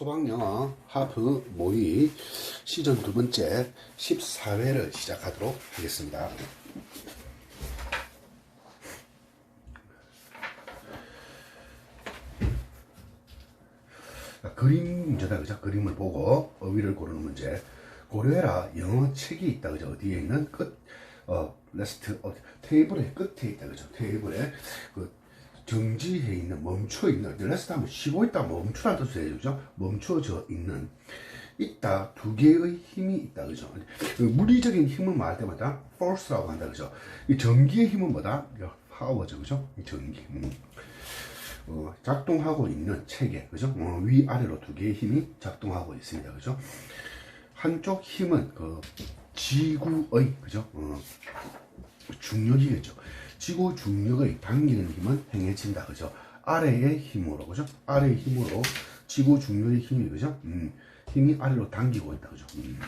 소방영어 하프 모의 시즌 두 번째 14회를 시작하도록 하겠습니다. 자, 그림 문제다 그죠? 그림을 보고 어휘를 고르는 문제. 고려해라 영어 책이 있다 그죠? 어디에 있는 끝, 어, 레스트, 어, 테이블의 끝에 있다 그죠? 테이블에 그 정지해 있는, 멈춰 있는, 레스트 하면 쉬고 있다, 멈추라는 뜻이에요 그죠? 멈춰져 있는. 있다 두 개의 힘이 있다 그죠? 그 물리적인 힘을 말할 때마다 force라고 한다 그죠? 이 전기의 힘은 뭐다? 파워죠 그죠? 이 전기. 음. 어, 작동하고 있는 체계, 그죠? 어, 위아래로 두 개의 힘이 작동하고 있습니다, 그죠? 한쪽 힘은 그 지구의, 그죠? 어, 중력이겠죠. 지구 중력의 당기는 힘은 행해진다, 그죠? 아래의 힘으로, 그죠? 아래의 힘으로 지구 중력의 힘이, 그죠? 음, 힘이 아래로 당기고 있다, 그죠? 음.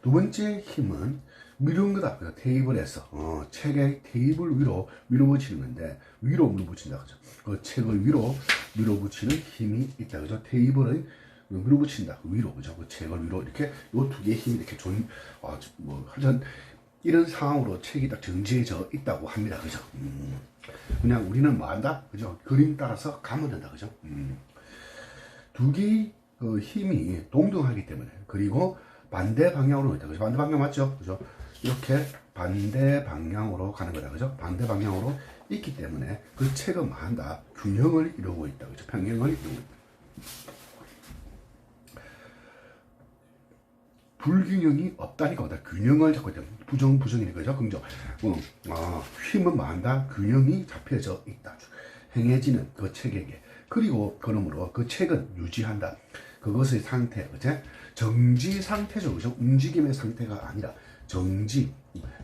두 번째 힘은 미루는 거다. 그 테이블에서 어, 책의 테이블 위로 밀어붙이는 건데 위로 밀어붙인다 그죠? 그 책을 위로 밀어붙이는 힘이 있다 그죠? 테이블을 밀어붙인다 그 위로 그죠? 그 책을 위로 이렇게 요 두 개의 힘이 이렇게 존, 아, 뭐 하여튼 이런 상황으로 책이 딱 정지해져 있다고 합니다 그죠? 음. 그냥 우리는 뭐 한다 그죠? 그림 따라서 가면 된다 그죠? 음. 두 개의 그 힘이 동등하기 때문에 그리고 반대 방향으로 있다. 그죠? 반대 방향 맞죠? 그죠? 이렇게 반대 방향으로 가는 거다. 그죠? 반대 방향으로 있기 때문에 그 책은 뭐 한다? 균형을 이루고 있다. 그죠? 평행을 이루고 있다. 불균형이 없다니까 균형을 잡고 있다. 부정 부정이니까 그죠? 긍정. 어, 아, 힘은 많다. 균형이 잡혀져 있다. 행해지는 그 책에게. 그리고 그러므로 그 책은 유지한다. 그것의 상태 어제? 정지 상태죠. 그죠? 움직임의 상태가 아니라 정지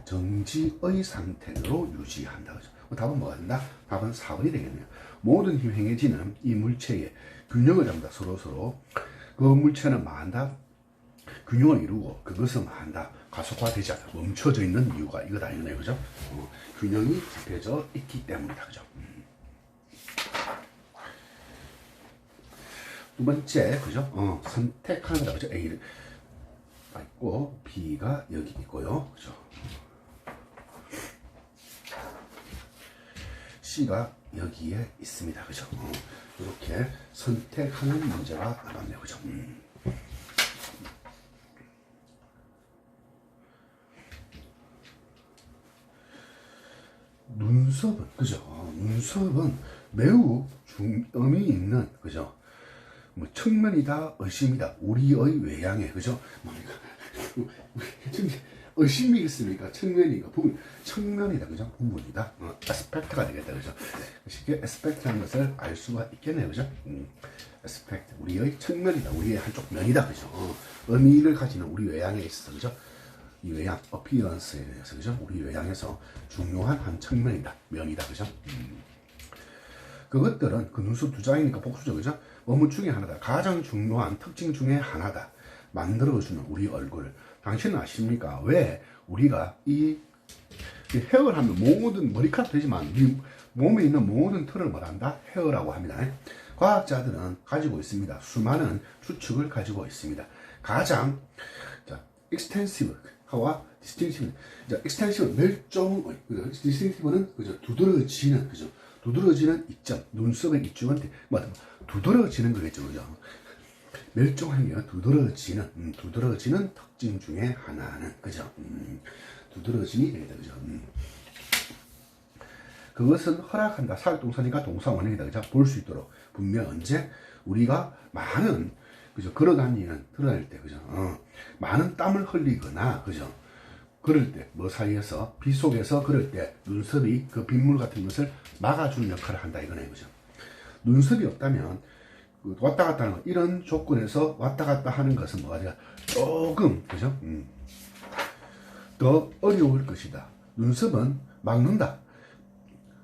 정지의 상태로 유지한다. 그죠? 답은 뭐가 된다? 답은 4번이 되겠네요. 모든 힘 행해지는 이 물체의 균형을 잡는다. 서로 서로. 그 물체는 만다 균형을 이루고 그것은 한다. 가속화되지 않다 멈춰져 있는 이유가 이거다. 이거네요. 그죠? 어, 균형이 잡혀져 있기 때문이다. 그죠? 음. 두 번째 그죠? 어, 선택하는 거다. 그죠? A를. 있고 B가 여기 있고요. 그죠? C가 여기에 있습니다. 그죠? 어, 이렇게 선택하는 문제가 나왔네요. 그죠? 음. 눈썹은 그죠? 어, 눈썹은 매우 중, 의미 있는 그죠? 뭐 측면이다, 의심이다, 우리의 외양에 그죠? 뭡니까? 의심이겠습니까? 측면이가 부분, 측면이다 그죠? 부분이다, 어, 에스펙트가 되겠다 그죠? 쉽게 에스펙트라는 것을 알 수가 있겠네요 그죠? 음, 에스펙트 우리의 측면이다, 우리의 한쪽 면이다 그죠? 어, 의미를 가지는 우리 외양에 있어서 그죠? 이 외양, 어피런스에 대해서, 그죠? 우리 외양에서 중요한 한 측면이다, 면이다, 그죠? 음. 그것들은 그 눈썹 두 장이니까 복수죠, 그죠? 원문 중에 하나다. 가장 중요한 특징 중에 하나다. 만들어주는 우리 얼굴. 당신은 아십니까? 왜 우리가 이, 이 헤어를 하면 모든 머리카락 되지만 우리 몸에 있는 모든 털을 뭐란다? 헤어라고 합니다. 과학자들은 가지고 있습니다. 수많은 추측을 가지고 있습니다. 가장 자, extensive 와 디스팅티브. 자, 익스텐시브 멸종? 디스팅티브는 그죠? 두드러지는, 그죠? 두드러지는 이점, 눈썹의 이쪽은 뭐 두드러지는 거겠죠, 그죠? 멸종하는 게 두드러지는, 음, 두드러지는 특징 중에 하나는, 그죠? 음, 두드러짐이 되겠다, 그죠? 음. 그것은 허락한다. 사역동사니까 동사 원형이다, 그죠? 볼 수 있도록. 분명 언제 우리가 많은 그죠? 걸어다니는, 드러날 때, 그죠? 어. 많은 땀을 흘리거나, 그죠? 그럴 때, 뭐 사이에서, 비 속에서 그럴 때, 눈썹이 그 빗물 같은 것을 막아주는 역할을 한다, 이거네, 그죠? 눈썹이 없다면, 그 왔다 갔다 하는 거, 이런 조건에서 왔다 갔다 하는 것은 뭐가 조금, 그죠? 음. 더 어려울 것이다. 눈썹은 막는다.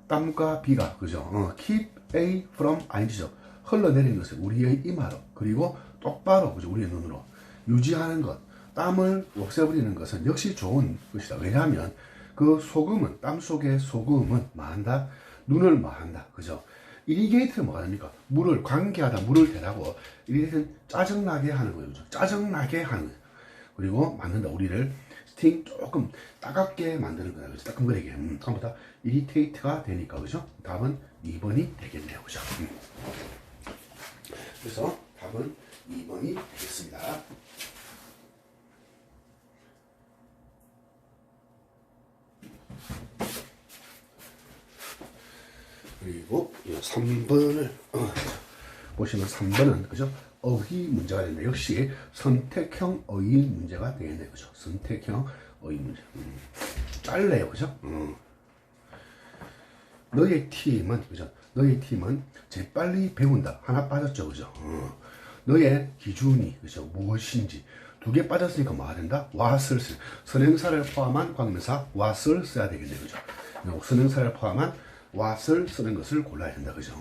땀과 비가, 그죠? 어, keep A from ING죠. 흘러내리는 것을 우리의 이마로, 그리고 똑바로 그죠 우리의 눈으로 유지하는 것 땀을 없애버리는 것은 역시 좋은 것이다 왜냐하면 그 소금은 땀 속의 소금은 뭐한다 눈을 뭐한다 그죠 이리게이트는 뭐가 됩니까? 물을 관계하다 물을 대라고 이리게이트는 짜증나게 하는 거예요. 그죠? 짜증나게 하는 거예요. 그리고 만든다 우리를 스팅 조금 따갑게 만드는 거다. 그죠? 따끔거리게. 음, 그럼보다 이리테이트가 되니까 그죠? 답은 2번이 되겠네요. 그죠? 음. 그래서 답은 2번이 되겠습니다. 그리고 3번을 어, 보시면 3번은 그죠? 어휘 문제가 되는데 역시 선택형 어휘 문제가 되겠네요. 그죠? 선택형 어휘 문제. 음, 짧네요. 그죠? 음. 너의 팀은 그죠? 너의 팀은 재빨리 배운다. 하나 빠졌죠. 그죠? 어. 너의 기준이 그죠? 무엇인지 두 개 빠졌으니까 뭐가 된다? what을 쓰. 선행사를 포함한 관계사 what을 써야 되겠네요. 그죠? 선행사를 포함한 what을 쓰는 것을 골라야 된다. 그죠?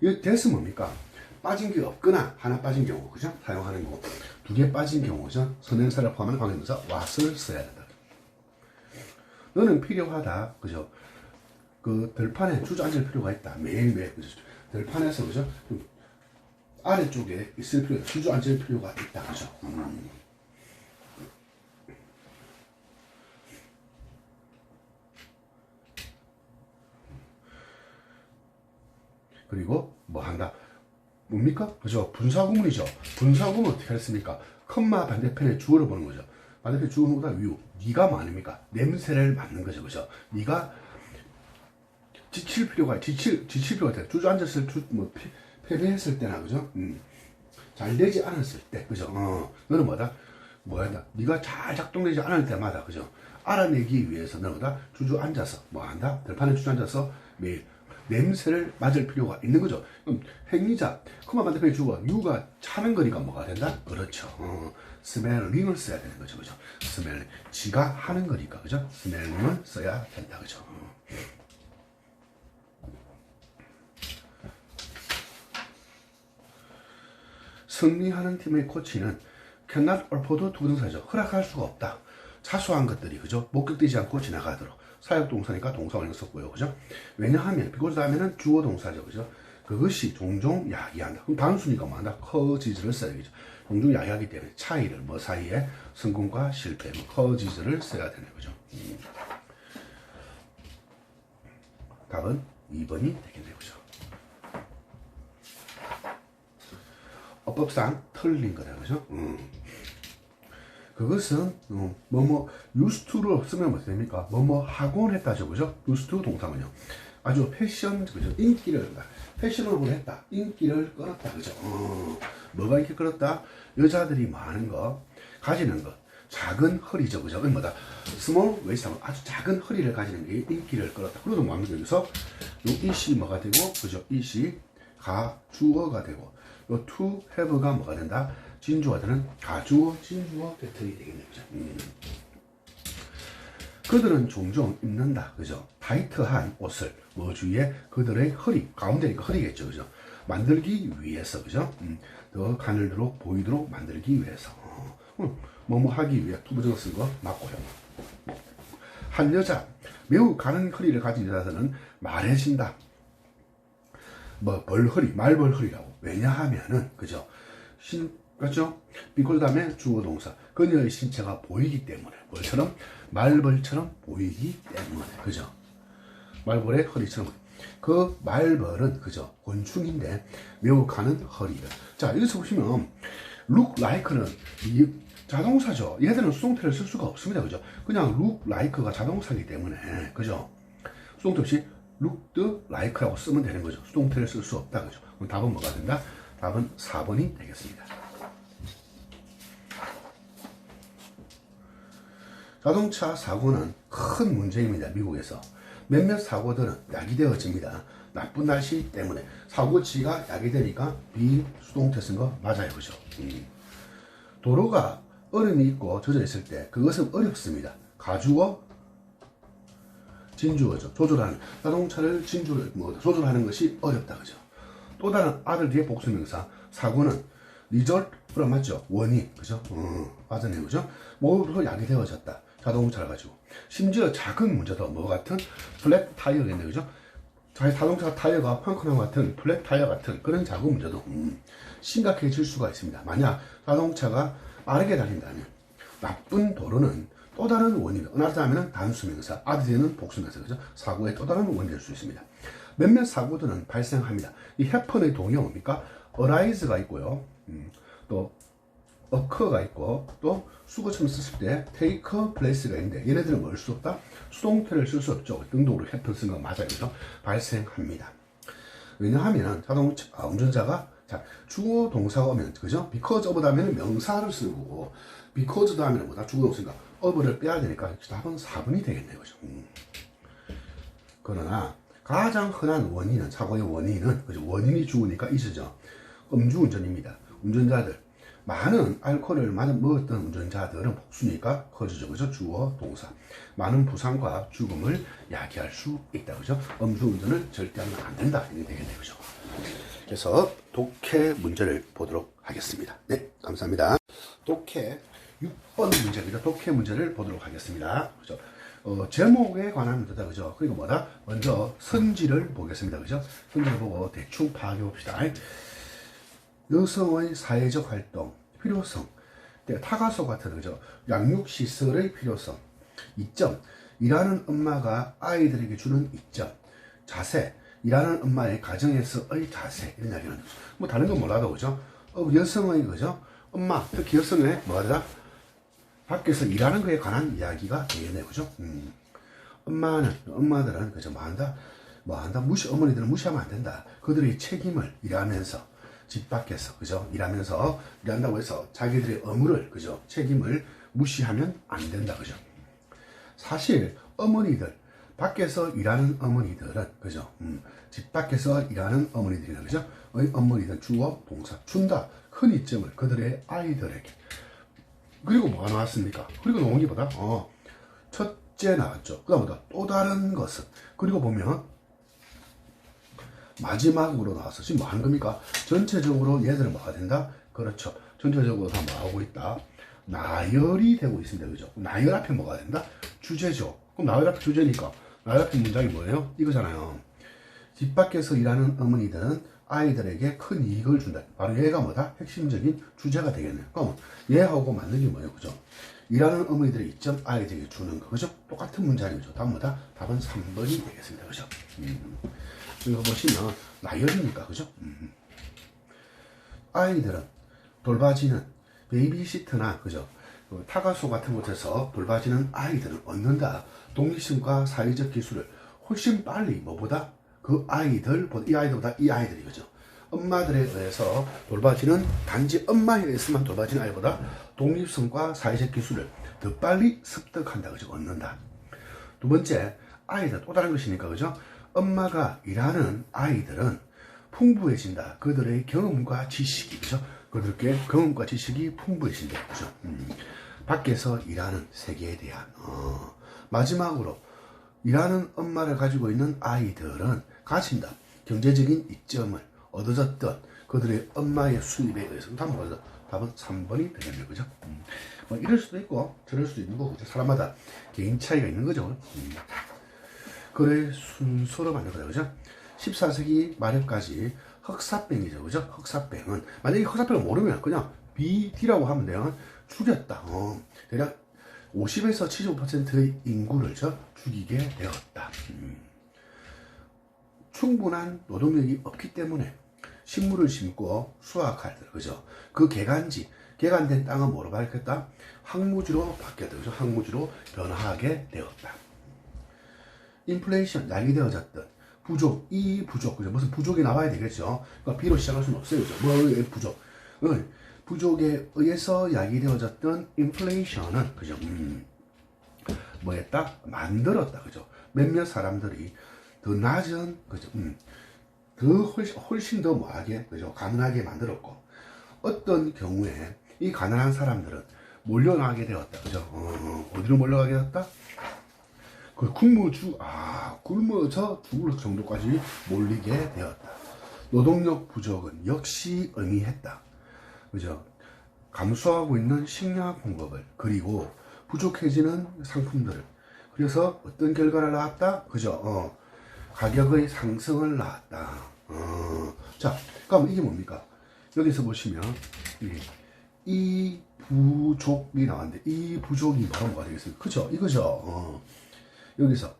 이거 됐으면 뭡니까? 빠진 게 없거나 하나 빠진 경우 그죠? 사용하는 거고 두개 빠진 경우 그죠? 선행사를 포함한 관계사 what을 써야 된다. 너는 필요하다. 그죠? 그 들판에 주저앉을 필요가 있다. 매일매일 그죠? 들판에서 그죠? 좀 아래쪽에 있을 필요, 주저앉을 필요가 있다. 그죠? 음. 그리고 뭐 한다. 뭡니까? 그죠? 분사구문이죠. 분사구문 어떻게 했습니까? 컴마 반대편에 주어를 보는 거죠. 반대편 주어보다 위우. 네가 뭐 아닙니까? 냄새를 맡는 거죠. 그죠? 네가 지칠 필요가 지칠 지칠 필요가 있다. 주저앉았을 주, 뭐 패, 패배했을 때나 그죠? 음. 잘 되지 않았을 때 그죠? 어. 너는 뭐다? 뭐한다? 네가 잘 작동되지 않을 때마다 그죠? 알아내기 위해서 너는 뭐다? 주저앉아서 뭐 한다? 들판에 주저앉아서 매일 냄새를 맡을 필요가 있는 거죠. 그럼 행위자, 그만 반대편에 주어, 유가 차는 거니까 뭐가 된다? 그렇죠. 어, 스멜링을 써야 되는 거죠. 그죠? 스멜링. 지가 하는 거니까, 그죠? 스멜링을 써야 된다. 그죠? 어. 승리하는 팀의 코치는 cannot afford 두 동사죠. 허락할 수가 없다. 사소한 것들이 그죠? 목격되지 않고 지나가도록 사역 동사니까 동사원을 썼고요. 그죠? 왜냐하면 because 다음에는 주어 동사죠. 그죠? 그것이 종종 야기한다. 그럼 단수니까 뭐한다? 커지즈를 써야겠죠. 종종 야기하기 때문에 차이를 뭐 사이에 성공과 실패, 뭐 커지즈를 써야 되는 거죠. 음. 답은 2번이 되겠네요. 그죠? 어법상 틀린 거다. 그죠? 음. 그것은 어, 뭐뭐 used to를 쓰면 뭐 됩니까? 뭐뭐 하곤 했다죠, 그죠? used to 동사는요. 아주 패션, 그죠? 인기를 패션으로 했다, 인기를 끌었다, 그죠? 어, 뭐가 인기 끌었다? 여자들이 많은 거, 가지는 것, 작은 허리죠, 그죠? 그 뭐다? 스몰 웨이스트 아주 작은 허리를 가지는 게 인기를 끌었다. 여기서 요 이시 뭐가 되고, 그죠? 이시 가 주어가 되고, 요 to have가 뭐가 된다? 진주가 되는 가주어, 진주어 패턴이 되겠네요. 그죠? 음. 그들은 종종 입는다. 그죠? 타이트한 옷을 뭐 주위에 그들의 허리, 가운데니까 허리겠죠. 그죠? 만들기 위해서. 그죠? 음, 더 가늘도록 보이도록 만들기 위해서. 어, 음, 뭐뭐 하기 위해 투부정어 쓴거 맞고요. 한 여자, 매우 가는 허리를 가진 여자들은 말해진다. 뭐 벌허리, 말벌허리라고. 왜냐하면은 그죠? 신 그렇죠? 비콜 다음에 주어 동사. 그녀의 신체가 보이기 때문에 뭘처럼 말벌처럼 보이기 때문에 그죠? 말벌의 허리처럼 그 말벌은 그죠? 곤충인데 매우 가는 허리를. 자 여기서 보시면 look like는 이 자동사죠. 얘들은 수동태를 쓸 수가 없습니다. 그죠? 그냥 look like가 자동사이기 때문에 그죠? 수동태 없이 looked like라고 쓰면 되는 거죠. 수동태를 쓸 수 없다. 그죠? 그럼 답은 뭐가 된다? 답은 4번이 되겠습니다. 자동차 사고는 큰 문제입니다. 미국에서. 몇몇 사고들은 야기되어집니다. 나쁜 날씨 때문에 사고치가 야기되니까 비수동태 쓴 거 맞아요. 그죠? 음. 도로가 얼음이 있고 젖어 있을 때 그것은 어렵습니다. 가주어 진주어죠. 조절하는 자동차를 진주를 뭐 조절하는 것이 어렵다 그죠. 또 다른 아들 뒤에 복수명사 사고는 리절 프로 맞죠. 원인 그죠. 어, 맞았네요 그죠. 뭐로 야기되어졌다. 자동차를 가지고 심지어 작은 문제도 뭐 같은 플랫 타이어겠네 그죠. 자기 자동차 타이어가 펑크난 같은 플랫 타이어 같은 그런 작업 문제도 음, 심각해질 수가 있습니다. 만약 자동차가 빠르게 달린다면 나쁜 도로는 또 다른 원인, 은하자면 단수명사, 아드되는 복수명사, 그죠? 사고의 또 다른 원인이 될수 있습니다. 몇몇 사고들은 발생합니다. 이 해펀의 동의어 뭡니까? arise가 있고요. 음, 또 occur가 있고 또 수거처럼 썼을 때 take place가 있는데 얘네들은 뭘 수 없다? 수동태를 쓸 수 없죠. 등록으로 해펀 쓴거 맞아요. 그죠? 발생합니다. 왜냐하면 자동차 아, 운전자가 자 주어 동사가 오면 그죠? because of 다음에는 명사를 쓰고 because 다음에는 뭐다? 주어 동사 가 of를 빼야 되니까 답은 4번이 되겠네요. 그죠? 음. 그러나 가장 흔한 원인은 사고의 원인은 그죠? 원인이 주어니까 있으죠. 음주운전입니다. 운전자들 많은 알코올을 많이 먹었던 운전자들은 복수니까 커지죠. 그죠? 주어 동사. 많은 부상과 죽음을 야기할 수 있다. 그죠? 음주운전을 절대 하면 안 된다. 이게 되겠네요. 그죠? 그래서 독해 문제를 보도록 하겠습니다. 네, 감사합니다. 독해 6번 문제입니다. 독해 문제를 보도록 하겠습니다. 그죠? 어, 제목에 관한 문제다. 그죠? 그리고 뭐다? 먼저 선지를 보겠습니다. 그죠? 선지를 보고 대충 파악해 봅시다. 여성의 사회적 활동, 필요성, 네, 타가소 같은 그죠? 양육 시설의 필요성, 이점, 일하는 엄마가 아이들에게 주는 이점, 자세, 일하는 엄마의 가정에서의 자세 이런 이야기는 뭐 다른 건 몰라도 그죠? 어, 여성의 그죠? 엄마 특히 여성의 뭐다? 밖에서 일하는 거에 관한 이야기가 되겠네요, 그죠? 음. 엄마는 엄마들은 그죠? 뭐 한다? 뭐 한다? 무시 어머니들은 무시하면 안 된다. 그들의 책임을 일하면서 집 밖에서 그죠? 일하면서 일한다고 해서 자기들의 의무를 그죠? 책임을 무시하면 안 된다, 그죠? 사실 어머니들 밖에서 일하는 어머니들은 그죠? 음, 집 밖에서 일하는 어머니들이나 그죠? 의 어머니들 주어 동사 준다 큰 이점을 그들의 아이들에게 그리고 뭐가 나왔습니까? 그리고 나온 게 뭐다? 어, 첫째 나왔죠. 그 다음보다 또 다른 것은 그리고 보면 마지막으로 나왔어. 지금 뭐 하는 겁니까? 전체적으로 얘들은 뭐가 된다? 그렇죠. 전체적으로 다 뭐하고 있다? 나열이 되고 있습니다. 그죠? 나열 앞에 뭐가 된다? 주제죠. 그럼 나열 앞에 주제니까 나열 앞에 문장이 뭐예요? 이거잖아요. 집 밖에서 일하는 어머니들은 아이들에게 큰 이익을 준다. 바로 얘가 뭐다? 핵심적인 주제가 되겠네요. 그럼 얘하고 맞는 게 뭐예요? 그죠? 일하는 어머니들의 이점 아이들에게 주는 거. 그죠? 똑같은 문장이죠. 답은 뭐다? 답은 3번이 되겠습니다. 그죠? 음. 이거 보시면 나열이니까. 그죠? 음. 아이들은 돌봐지는 베이비시트나 그죠? 그 타가소 같은 곳에서 돌봐지는 아이들을 얻는다. 독립심과 사회적 기술을 훨씬 빨리 뭐보다 그 아이들, 이 아이들보다 이 아이들이 그죠. 엄마들에 의해서 돌봐지는 단지 엄마에 의해서만 돌봐지는 아이보다 독립성과 사회적 기술을 더 빨리 습득한다. 그죠. 얻는다. 두 번째, 아이들 또 다른 것이니까 그죠. 엄마가 일하는 아이들은 풍부해진다. 그들의 경험과 지식이 그죠. 그들께 경험과 지식이 풍부해진다. 그죠. 음. 밖에서 일하는 세계에 대한 어. 마지막으로 일하는 엄마를 가지고 있는 아이들은 가진다. 경제적인 이점을 얻어졌던 그들의 엄마의 수입에 의해서 답은 뭐죠? 답은 3번이 되겠네요. 그죠? 음. 뭐 이럴 수도 있고 저럴 수도 있는 거고 사람마다 개인 차이가 있는 거죠. 음. 그래 순서로 거죠. 그죠? 14세기 말에까지 흑사병이죠. 그죠? 흑사병은 만약에 흑사병을 모르면 그냥 BD라고 하면 돼요. 죽였다. 어. 대략 50에서 75%의 인구를 저 죽이게 되었다. 음. 충분한 노동력이 없기 때문에 식물을 심고 수확할 때, 그죠? 그 개간지, 개간된 땅은 뭐로 바뀌었다? 항무지로 바뀌었다. 그죠? 항무지로 변화하게 되었다. 인플레이션, 야기되어졌던 부족, 이 부족, 그죠? 무슨 부족이 나와야 되겠죠? 그러니까 B로 시작할 수는 없어요. 그죠? 뭐의 부족? 응. 부족에 의해서 야기되어졌던 인플레이션은, 그죠? 음, 뭐였다? 만들었다. 그죠? 몇몇 사람들이 더 낮은, 그죠? 음, 더 훨씬, 훨씬 더 뭐하게, 그죠? 가능하게 만들었고, 어떤 경우에 이 가난한 사람들은 몰려나게 되었다. 그죠? 어, 어디로 몰려가게 되었다? 그 굶어 죽, 아, 굶어서 죽을 정도까지 몰리게 되었다. 노동력 부족은 역시 의미했다. 그죠? 감소하고 있는 식량 공급을, 그리고 부족해지는 상품들을. 그래서 어떤 결과를 낳았다? 그죠? 어, 가격의 상승을 낳았다. 어, 자, 그럼 이게 뭡니까? 여기서 보시면 이, 이 부족이 나왔는데 이 부족이 바로 뭐가 되겠습니까? 그죠? 이거죠. 어. 여기서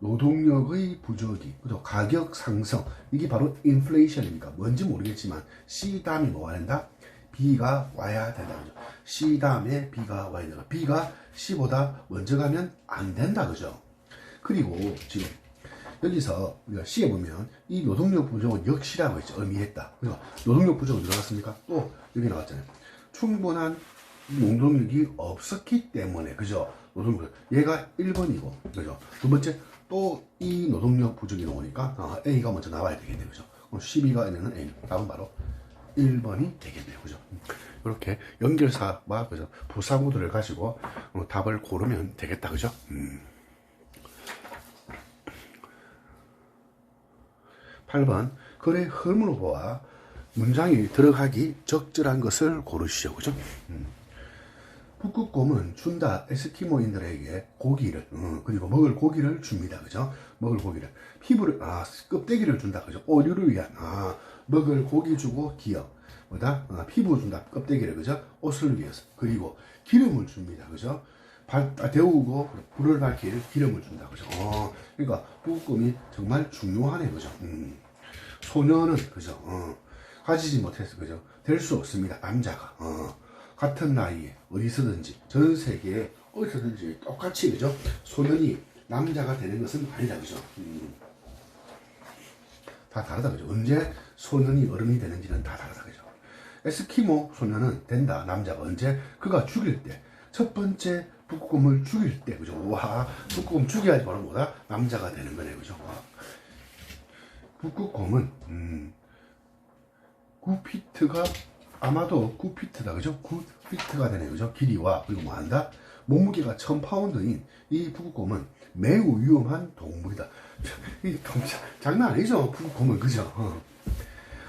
노동력의 부족이 그죠? 가격 상승 이게 바로 인플레이션입니까? 뭔지 모르겠지만 C 다음이 뭐가 된다? B가 와야 된다 그죠? C 다음에 B가 와야 된다. B가 C보다 먼저 가면 안 된다 그죠? 그리고 지금 여기서 우리가 C에 보면 이 노동력 부족은 역시라고 했죠. 의미했다. 그죠? 노동력 부족은 들어갔습니까? 또 여기 나왔잖아요. 충분한 노동력이 없었기 때문에 그죠? 노동력 얘가 1번이고 그죠? 두 번째 또 이 노동력 부족이 나오니까 아, A가 먼저 나와야 되겠네요. 그죠? 그럼 12가 있는 A 답은 바로 1번이 되겠네요. 그죠? 이렇게 연결사와 그죠? 부사구들을 가지고 어, 답을 고르면 되겠다. 그죠? 음. 8번 글의 흐름으로 보아 문장이 들어가기 적절한 것을 고르시오. 그죠? 음. 북극곰은 준다 에스키모인들에게 고기를 어, 그리고 먹을 고기를 줍니다. 그죠? 먹을 고기를 피부를 아 껍데기를 준다. 그죠? 오류를 위한 아 먹을 고기 주고 기억 뭐다? 아, 피부 준다. 껍데기를 그죠? 옷을 위해서 그리고 기름을 줍니다. 그죠? 발, 아, 데우고 불을 밝힐 기름을 준다. 그죠? 어, 그러니까 북극곰이 정말 중요하네. 그죠? 음. 소녀는 그죠? 어, 가지지 못해서 그죠? 될 수 없습니다. 남자가 어, 같은 나이에 어디서든지 전 세계에 어디서든지 똑같이 그죠? 소년이 남자가 되는 것은 아니다. 그죠? 음. 다 다르다. 그죠? 언제 소년이 어른이 되는지는 다 다르다. 그죠? 에스키모 소년은 된다. 남자가 언제 그가 죽일 때 첫 번째 북극곰을 죽일 때 그죠? 와 북극곰 죽여야지 바로 뭐다? 남자가 되는 거네. 그죠? 와. 북극곰은 음, 9피트가 아마도 9피트다 그죠? 9피트가 되네요 그죠? 길이와 그리고 뭐 한다? 몸무게가 1000파운드인 이 북극곰은 매우 위험한 동물이다 장난 아니죠 북극곰은 그죠? 어.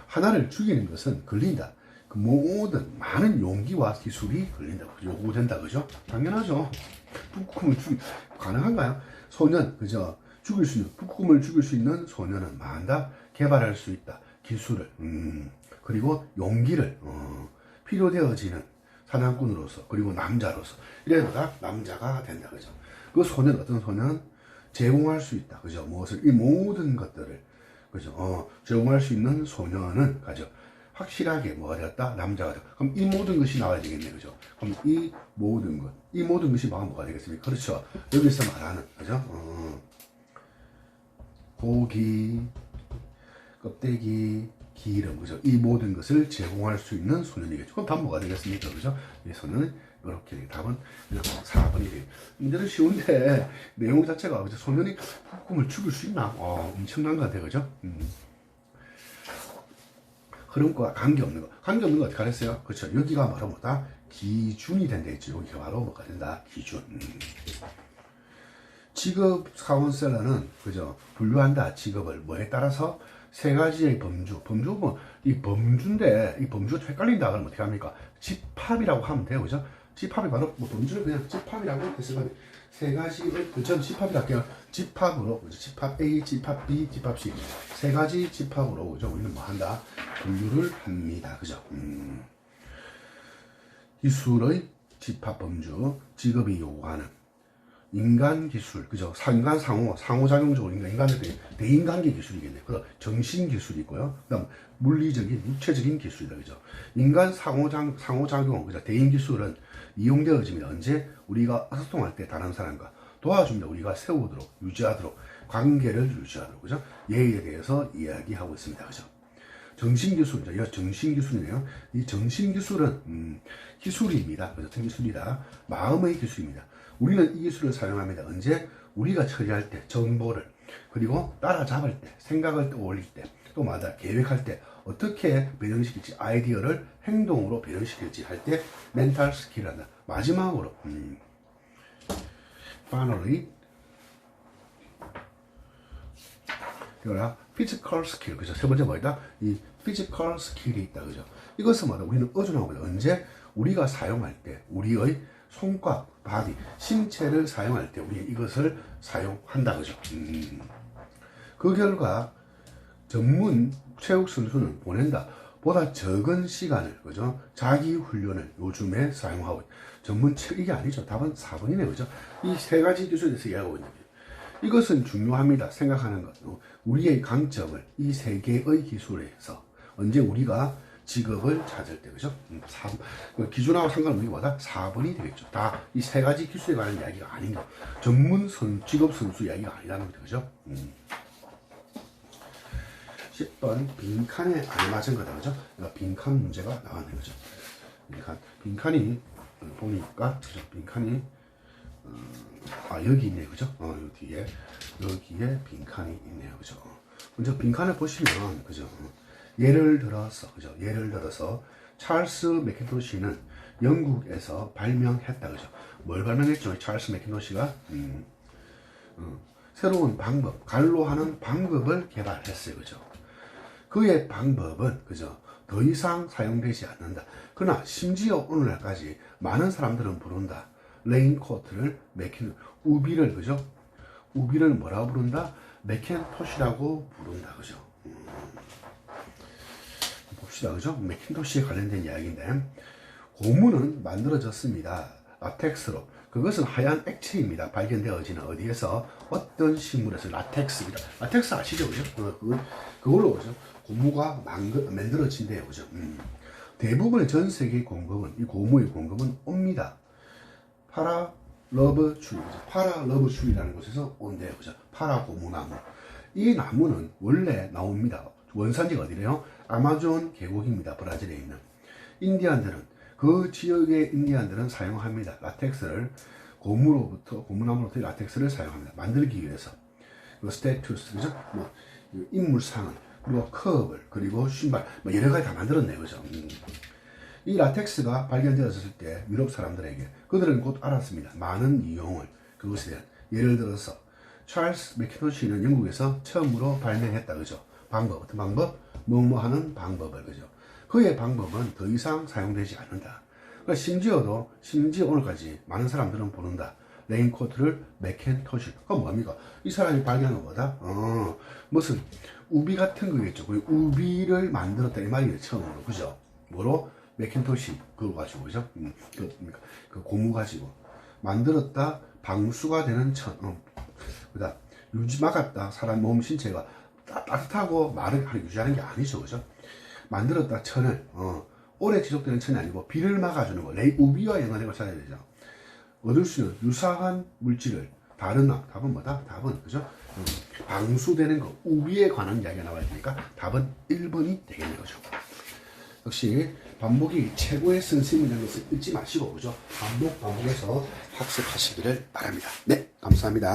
하나를 죽이는 것은 걸린다 그 모든 많은 용기와 기술이 걸린다 요구된다 그죠? 당연하죠 북극곰을 죽이 가능한가요? 소년 그죠? 죽일 수 있는 북극곰을 죽일 수 있는 소년은 많다. 개발할 수 있다. 기술을. 음, 그리고 용기를 어, 필요되어지는 사냥꾼으로서 그리고 남자로서. 이래다 남자가 된다. 그죠? 그 소년 어떤 소년 제공할 수 있다. 그죠? 무엇을? 이 모든 것들을. 그죠? 어, 제공할 수 있는 소년은 가죠? 확실하게 뭐가 되었다? 남자가 되었다. 그럼 이 모든 것이 나와야 되겠네. 그죠? 그럼 이 모든 것 이 모든 것이 뭐가 되겠습니까? 그렇죠. 여기서 말하는 그죠? 어, 고기, 껍데기, 기름, 그죠? 이 모든 것을 제공할 수 있는 소년이겠죠. 그럼 답 뭐가 되겠습니까? 그죠? 이 소년은 이렇게 답은 그냥 4번이 돼요. 문제는 쉬운데 내용 자체가 그죠? 소년이 북극곰을 죽일 수 있나? 어, 엄청난 것 같아요. 그죠? 음. 흐름과 관계없는 거. 관계없는 거 어떻게 하랬어요? 그렇죠. 여기가 바로 뭐다? 기준이 된다 했죠. 여기가 바로 뭐가 된다? 기준. 음. 직업 사원셀러는 그죠? 분류한다. 직업을 뭐에 따라서 세 가지의 범주. 범주 뭐이 범주인데 이 범주가 헷갈린다 그러면 어떻게 합니까? 집합이라고 하면 돼요. 그죠? 집합이 바로 뭐 범주를 그냥 집합이라고 해서 세 가지를 그전 집합이라 할게요. 집합으로 그죠? 집합 A 집합 B 집합 C. 세 가지 집합으로 그죠? 우리는 뭐 한다? 분류를 합니다. 그죠? 음. 기술의 집합 범주 직업이 요구하는 인간 기술, 그죠? 인간 상호, 상호작용적으로 인간, 인간의 대, 대인관계 기술이겠네. 그 정신 기술이 있고요. 그 다음, 물리적인, 육체적인 기술이다. 그죠? 인간 상호작, 상호작용, 그죠? 대인 기술은 이용되어집니다. 언제? 우리가 소통할 때 다른 사람과 도와줍니다. 우리가 세우도록, 유지하도록, 관계를 유지하도록, 그죠? 예에 대해서 이야기하고 있습니다. 그죠? 정신기술이죠. 이거 정신기술이네요. 이 정신기술은, 음, 기술입니다. 그죠? 기술이다. 마음의 기술입니다. 우리는 이 기술을 사용합니다. 언제? 우리가 처리할 때, 정보를, 그리고 따라잡을 때, 생각을 떠올릴 때, 또 마다 계획할 때, 어떻게 변형시킬지, 아이디어를 행동으로 변형시킬지 할 때, 멘탈 스킬을 한다. 마지막으로, 음, finally, 이거라 피지컬 스킬 그죠? 세 번째 뭐다? 이 피지컬 스킬이 있다. 그죠? 이것은 뭐다? 우리는 어준하고 언제? 우리가 사용할 때 우리의 손과 바디 신체를 사용할 때 우리 이것을 사용한다 그죠 음. 그 결과 전문 체육 선수는 보낸다. 보다 적은 시간을 그죠? 자기 훈련을 요즘에 사용하고 있- 전문 체 이게 아니죠. 답은 4번이네 그죠? 이 세 가지 기술에 대해서 이야기하고 있는 거예요. 이것은 중요합니다. 생각하는 것. 우리의 강점을 이 세 개의 기술에서 언제 우리가 직업을 찾을 때 그죠? 음, 사- 그 기준하고 상관없는 것보다 4번이 되겠죠. 다 이 세 가지 기술에 관한 이야기가 거. 전문 선 직업 선수 이야기가 아니라는 거죠. 그죠? 음. 10번 빈칸에 알맞은 거다 그죠? 그러니까 빈칸 문제가 나왔는 거죠. 빈칸 빈칸이 어, 보니까 그죠? 빈칸이 어, 아 여기 있네요 그죠? 어 여기 뒤에 여기에 빈칸이 있네요 그죠? 먼저 빈칸을 보시면 그죠? 어, 예를 들어서 그죠? 예를 들어서 찰스 맥킨토시는 영국에서 발명했다 그죠? 뭘 발명했죠? 찰스 맥킨토시가 음, 어, 새로운 방법, 갈로 하는 방법을 개발했어요. 그죠? 그의 방법은, 그죠? 더 이상 사용되지 않는다. 그러나 심지어 오늘날까지 많은 사람들은 부른다. 레인코트를 맥힌, 우비를, 그죠? 우비를 뭐라고 부른다? 맥켄토시라고 부른다. 그죠? 음. 봅시다. 그죠? 맥킨토시에 관련된 이야기인데, 고무는 만들어졌습니다. 라텍스로. 그것은 하얀 액체입니다. 발견되어지는 어디에서 어떤 식물에서 라텍스입니다. 라텍스 아시죠? 그죠? 어, 그, 그걸로 그죠? 고무가 만들, 만들어진대요. 그죠? 음. 대부분의 전 세계 공급은, 이 고무의 공급은 옵니다. 파라 러브 추리? 파라 러브 추리라는 곳에서 온대요. 그죠? 파라 고무나무. 이 나무는 원래 나옵니다. 원산지가 어디래요? 아마존 계곡입니다. 브라질에 있는. 인디안들은 그 지역의 인디안들은 사용합니다. 라텍스를 고무로부터 고무나무로부터 라텍스를 사용합니다. 만들기 위해서. 그 스태투스 그죠? 뭐 인물상을 그리고 컵을 그리고 신발 뭐 여러 가지 다 만들었네요. 그죠? 음. 이 라텍스가 발견되었을 때 유럽 사람들에게 그들은 곧 알았습니다. 많은 이용을 그것에 대한 예를 들어서 찰스 맥키노시는 영국에서 처음으로 발명했다 그죠? 방법 어떤 방법? 뭐뭐 하는 방법을 그죠? 그의 방법은 더 이상 사용되지 않는다. 그러니까 심지어도 심지어 오늘까지 많은 사람들은 부른다. 레인코트를 맥켄토시. 그 뭡니까? 이 사람이 발견한 거다. 어, 무슨 우비 같은 거겠죠. 그 우비를 만들었다 이 말이에요. 처음으로 그죠? 뭐로? 맥킨토시 그거 가지고 그죠? 음, 그, 그러니까 그 고무 가지고 만들었다 방수가 되는 천. 어. 그다 유지 막았다 사람 몸 신체가 따, 따뜻하고 마르게 하는 유지하는 게 아니죠, 그죠? 만들었다 천을 어, 오래 지속되는 천이 아니고 비를 막아주는 거 레이 우비와 연관된 걸 찾아야 되죠. 얻을 수 있는 유사한 물질을 다른 나 답은 뭐다? 답은 그죠? 음, 방수되는 거 우비에 관한 이야기가 나와야 되니까 답은 1번이 되겠는 거죠. 역시 반복이 최고의 선생님이라는 것을 잊지 마시고 그죠? 반복 반복해서 학습하시기를 바랍니다. 네, 감사합니다.